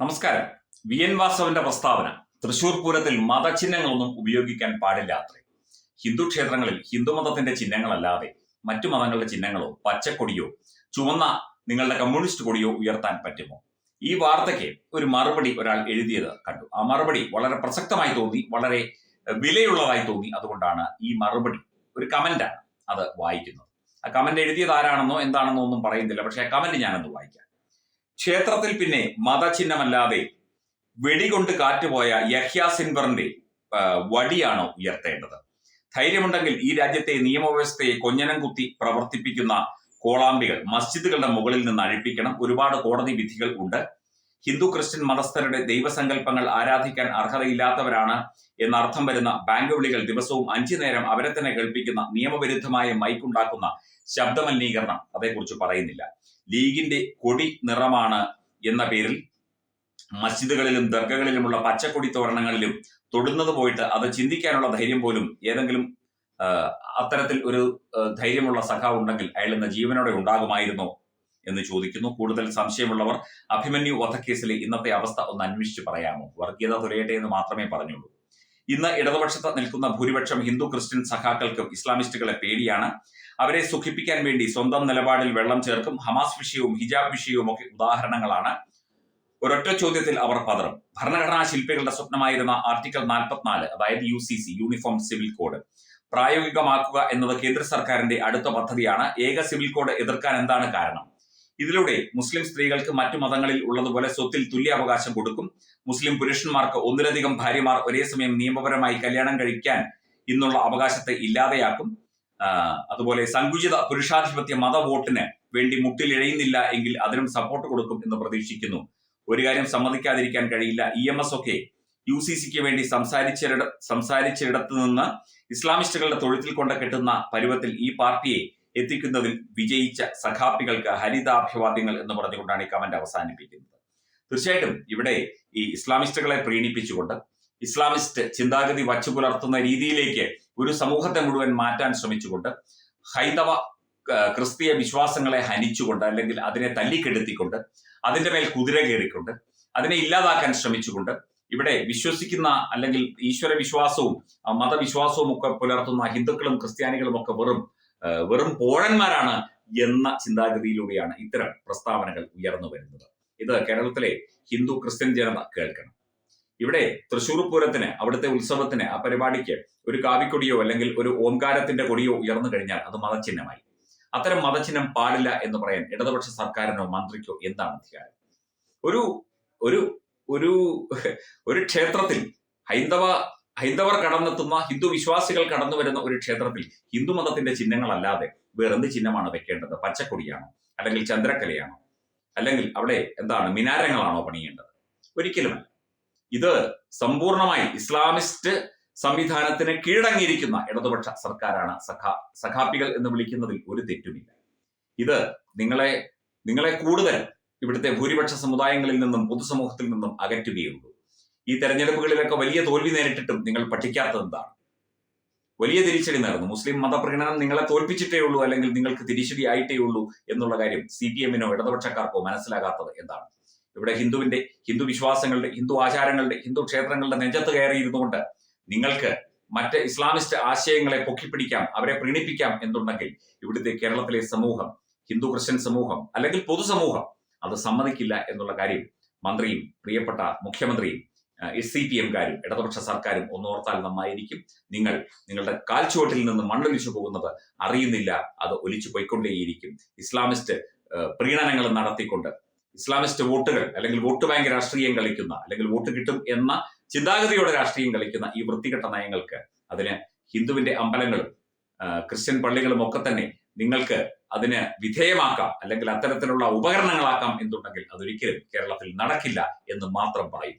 നമസ്കാരം. V N വാസവന്റെ പ്രസ്താവന. തൃശൂർ പൂരത്തിൽ മതചിഹ്നങ്ങളൊന്നും ഉപയോഗിക്കാൻ പാടില്ല അത്രേ. ഹിന്ദു ക്ഷേത്രങ്ങളിൽ ഹിന്ദുമതത്തിന്റെ ചിഹ്നങ്ങളല്ലാതെ മറ്റു മതങ്ങളുടെ ചിഹ്നങ്ങളോ പച്ചക്കൊടിയോ ചുവന്ന നിങ്ങളുടെ കമ്മ്യൂണിസ്റ്റ് കൊടിയോ ഉയർത്താൻ പറ്റുമോ? ഈ വാർത്തയ്ക്ക് ഒരു മറുപടി ഒരാൾ എഴുതിയത് കണ്ടു. ആ മറുപടി വളരെ പ്രസക്തമായി തോന്നി വളരെ വിലയുള്ളതായി തോന്നി. അതുകൊണ്ടാണ് ഈ മറുപടി ഒരു കമന്റാണ് അത് വായിക്കുന്നത്. ആ കമന്റ് എഴുതിയത് ആരാണെന്നോ എന്താണെന്നോ ഒന്നും പറയുന്നില്ല. പക്ഷേ ആ കമന്റ് ഞാനൊന്ന് വായിക്കാം. ക്ഷേത്രത്തിൽ പിന്നെ മതചിഹ്നമല്ലാതെ വെടികൊണ്ട് കാറ്റുപോയ യഹ്യ സിൻവറിന്റെ ആ, വടിയാണോ ഉയർത്തേണ്ടത്. ധൈര്യമുണ്ടെങ്കിൽ ഈ രാജ്യത്തെ നിയമവ്യവസ്ഥയെ കൊഞ്ഞനം കുത്തി പ്രവർത്തിപ്പിക്കുന്ന കോളാമ്പികൾ മസ്ജിദുകളുടെ മുകളിൽ നിന്ന് അഴിപ്പിക്കണം. ഒരുപാട് കോടതി വിധികൾ ഉണ്ട്. ഹിന്ദു ക്രിസ്ത്യൻ മതസ്ഥരുടെ ദൈവസങ്കല്പങ്ങൾ ആരാധിക്കാൻ അർഹതയില്ലാത്തവരാണ് എന്നർത്ഥം വരുന്ന ബാങ്ക് വിളികൾ ദിവസവും അഞ്ചു നേരം അവരെ തന്നെ കേൾപ്പിക്കുന്ന നിയമവിരുദ്ധമായ മൈക്കുണ്ടാക്കുന്ന ശബ്ദമലിനീകരണം അതേക്കുറിച്ച് പറയുന്നില്ല. ലീഗിന്റെ കൊടി നിറമാണ് എന്ന പേരിൽ മസ്ജിദുകളിലും ദർഗകളിലുമുള്ള പച്ചക്കൊടി തോരണങ്ങളിലും തൊടുന്നത് പോയിട്ട് അത് ചിന്തിക്കാനുള്ള ധൈര്യം പോലും ഏതെങ്കിലും അത്തരത്തിൽ ഒരു ധൈര്യമുള്ള സഖാവ് ഉണ്ടെങ്കിൽ അയാൾ ഇന്ന് ജീവനോടെ ഉണ്ടാകുമായിരുന്നോ എന്ന് ചോദിക്കുന്നു. കൂടുതൽ സംശയമുള്ളവർ അഭിമന്യു വധക്കേസിലെ ഇന്നത്തെ അവസ്ഥ ഒന്ന് അന്വേഷിച്ച് പറയാമോ? വർഗീയത തുലയട്ടെ എന്ന് മാത്രമേ പറഞ്ഞുള്ളൂ. ഇന്ന് ഇടതുപക്ഷത്ത് നിൽക്കുന്ന ഭൂരിപക്ഷം ഹിന്ദു ക്രിസ്ത്യൻ സഖാക്കൾക്കും ഇസ്ലാമിസ്റ്റുകളെ പേടിയാണ്. അവരെ സുഖിപ്പിക്കാൻ വേണ്ടി സ്വന്തം നിലപാടിൽ വെള്ളം ചേർക്കും. ഹമാസ് വിഷയവും ഹിജാബ് വിഷയവും ഒക്കെ ഉദാഹരണങ്ങളാണ്. ഒരൊറ്റ ചോദ്യത്തിൽ അവർ പതറും. ഭരണഘടനാ ശില്പികളുടെ സ്വപ്നമായിരുന്ന ആർട്ടിക്കിൾ നാൽപ്പത്തിനാല് അതായത് U C C uniform civil code പ്രായോഗികമാക്കുക എന്നത് കേന്ദ്ര സർക്കാരിന്റെ അടുത്ത പദ്ധതിയാണ്. ഏക സിവിൽ കോഡ് എതിർക്കാൻ എന്താണ് കാരണം? ഇതിലൂടെ മുസ്ലിം സ്ത്രീകൾക്ക് മറ്റു മതങ്ങളിൽ ഉള്ളതുപോലെ സ്വത്തിൽ തുല്യ അവകാശം കൊടുക്കും. മുസ്ലിം പുരുഷന്മാർക്ക് ഒന്നിലധികം ഭാര്യമാർ ഒരേ സമയം നിയമപരമായി കല്യാണം കഴിക്കാൻ ഇന്നുള്ള അവകാശത്തെ ഇല്ലാതെയാക്കും. അതുപോലെ സങ്കുചിത പുരുഷാധിപത്യ മത വോട്ടിന് വേണ്ടി മുട്ടിലിഴയുന്നില്ല എങ്കിൽ അതിനും സപ്പോർട്ട് കൊടുക്കും എന്ന് പ്രതീക്ഷിക്കുന്നു. ഒരു കാര്യം സമ്മതിക്കാതിരിക്കാൻ കഴിയില്ല. ഇ എം എസ് ഒക്കെ യു സി സിക്ക് വേണ്ടി സംസാരിച്ചിട സംസാരിച്ചിടത്ത് നിന്ന് ഇസ്ലാമിസ്റ്റുകളുടെ തൊഴുത്തിൽ കൊണ്ട കെട്ടുന്ന പരുവത്തിൽ ഈ പാർട്ടിയെ എത്തിക്കുന്നതിൽ വിജയിച്ച സഖാപ്പികൾക്ക് ഹരിതാഭിവാദ്യങ്ങൾ എന്ന് പറഞ്ഞുകൊണ്ടാണ് ഈ കമന്റ് അവസാനിപ്പിക്കുന്നത്. തീർച്ചയായിട്ടും ഇവിടെ ഈ ഇസ്ലാമിസ്റ്റുകളെ പ്രീണിപ്പിച്ചുകൊണ്ട് ഇസ്ലാമിസ്റ്റ് ചിന്താഗതി വച്ചു പുലർത്തുന്ന രീതിയിലേക്ക് ഒരു സമൂഹത്തെ മുഴുവൻ മാറ്റാൻ ശ്രമിച്ചുകൊണ്ട് ഹൈന്ദവ ക്രിസ്തീയ വിശ്വാസങ്ങളെ ഹനിച്ചുകൊണ്ട് അല്ലെങ്കിൽ അതിനെ തല്ലിക്കെടുത്തിക്കൊണ്ട് അതിന്റെ മേൽ കുതിര കയറിക്കൊണ്ട് അതിനെ ഇല്ലാതാക്കാൻ ശ്രമിച്ചുകൊണ്ട് ഇവിടെ വിശ്വസിക്കുന്ന അല്ലെങ്കിൽ ഈശ്വര വിശ്വാസവും മതവിശ്വാസവും ഒക്കെ പുലർത്തുന്ന ഹിന്ദുക്കളും ക്രിസ്ത്യാനികളും ഒക്കെ വെറും വെറും പോഴന്മാരാണ് എന്ന ചിന്താഗതിയിലൂടെയാണ് ഇത്തരം പ്രസ്താവനകൾ ഉയർന്നു വരുന്നത്. ഇത് കേരളത്തിലെ ഹിന്ദു ക്രിസ്ത്യൻ ജനത കേൾക്കണം. ഇവിടെ തൃശൂർ പൂരത്തിന് അവിടുത്തെ ഉത്സവത്തിന് ആ പരിപാടിക്ക് ഒരു കാവിക്കൊടിയോ അല്ലെങ്കിൽ ഒരു ഓംകാരത്തിന്റെ കൊടിയോ ഉയർന്നു കഴിഞ്ഞാൽ അത് മതചിഹ്നമായി. അത്തരം മതചിഹ്നം പാടില്ല എന്ന് പറയാൻ ഇടതുപക്ഷ സർക്കാരിനോ മന്ത്രിക്കോ എന്താണ് അധികാരം ഒരു ഒരു ഒരു ഒരു ക്ഷേത്രത്തിൽ ഹൈന്ദവ ഹൈന്ദവർ കടന്നെത്തുന്ന ഹിന്ദു വിശ്വാസികൾ കടന്നു വരുന്ന ഒരു ക്ഷേത്രത്തിൽ ഹിന്ദു മതത്തിന്റെ ചിഹ്നങ്ങളല്ലാതെ വേറെന്ത് ചിഹ്നമാണ് വെക്കേണ്ടത്? പച്ചക്കൊടിയാണോ? അല്ലെങ്കിൽ ചന്ദ്രക്കലയാണോ? അല്ലെങ്കിൽ അവിടെ എന്താണ് മിനാരങ്ങളാണോ പണിയേണ്ടത്? ഒരിക്കലുമല്ല ഇത് സമ്പൂർണമായി ഇസ്ലാമിസ്റ്റ് സംവിധാനത്തിന് കീഴടങ്ങിയിരിക്കുന്ന ഇടതുപക്ഷ സർക്കാരാണ് സഖാ സഖാപ്പികൾ എന്ന് വിളിക്കുന്നതിൽ ഒരു തെറ്റുമില്ല. ഇത് നിങ്ങളെ നിങ്ങളെ കൂടുതൽ ഇവിടുത്തെ ഭൂരിപക്ഷ സമുദായങ്ങളിൽ നിന്നും പൊതുസമൂഹത്തിൽ നിന്നും അകറ്റുകയുള്ളൂ ഈ തെരഞ്ഞെടുപ്പുകളിലൊക്കെ വലിയ തോൽവി നേരിട്ടിട്ടും നിങ്ങൾ പഠിക്കാത്തത് എന്താണ്? വലിയ തിരിച്ചടി നേർന്നു മുസ്ലിം മതപ്രകടനം നിങ്ങളെ തോൽപ്പിച്ചിട്ടേ ഉള്ളൂ അല്ലെങ്കിൽ നിങ്ങൾക്ക് തിരിച്ചടി ആയിട്ടേ ഉള്ളൂ എന്നുള്ള കാര്യം സി പി എമ്മിനോ ഇടതുപക്ഷക്കാർക്കോ മനസ്സിലാകാത്തത് എന്താണ്? ഇവിടെ ഹിന്ദുവിന്റെ ഹിന്ദു വിശ്വാസങ്ങളുടെ ഹിന്ദു ആചാരങ്ങളുടെ ഹിന്ദു ക്ഷേത്രങ്ങളുടെ നെഞ്ചത്ത് കയറിയിരുന്നുകൊണ്ട് നിങ്ങൾക്ക് മറ്റ് ഇസ്ലാമിസ്റ്റ് ആശയങ്ങളെ പൊക്കിപ്പിടിക്കാം അവരെ പ്രീണിപ്പിക്കാം എന്നുണ്ടെങ്കിൽ ഇവിടുത്തെ കേരളത്തിലെ സമൂഹം ഹിന്ദു ക്രിസ്ത്യൻ സമൂഹം അല്ലെങ്കിൽ പൊതുസമൂഹം അത് സമ്മതിക്കില്ല എന്നുള്ള കാര്യം മന്ത്രിയും പ്രിയപ്പെട്ട മുഖ്യമന്ത്രിയും എസ് സി പി എംകാരും ഇടതുപക്ഷ സർക്കാരും ഒന്നോർത്താൽ നന്നായിരിക്കും. നിങ്ങൾ നിങ്ങളുടെ കാൽച്ചുവട്ടിൽ നിന്ന് മണ്ണൊലിച്ചു പോകുന്നത് അറിയുന്നില്ല അത് ഒലിച്ചു പോയിക്കൊണ്ടേയിരിക്കും. ഇസ്ലാമിസ്റ്റ് പ്രീണനങ്ങൾ നടത്തിക്കൊണ്ട് ഇസ്ലാമിസ്റ്റ് വോട്ടുകൾ അല്ലെങ്കിൽ വോട്ട് ബാങ്ക് രാഷ്ട്രീയം കളിക്കുന്ന അല്ലെങ്കിൽ വോട്ട് കിട്ടും എന്ന ചിന്താഗതിയോടെ രാഷ്ട്രീയം കളിക്കുന്ന ഈ വൃത്തികെട്ട നയങ്ങൾക്ക് അതിന് ഹിന്ദുവിന്റെ അമ്പലങ്ങളും ക്രിസ്ത്യൻ പള്ളികളും ഒക്കെ തന്നെ നിങ്ങൾക്ക് അതിന് വിധേയമാക്കാം അല്ലെങ്കിൽ അത്തരത്തിലുള്ള ഉപകരണങ്ങളാക്കാം എന്നുണ്ടെങ്കിൽ അതൊരിക്കലും കേരളത്തിൽ നടക്കില്ല എന്ന് മാത്രം പറയും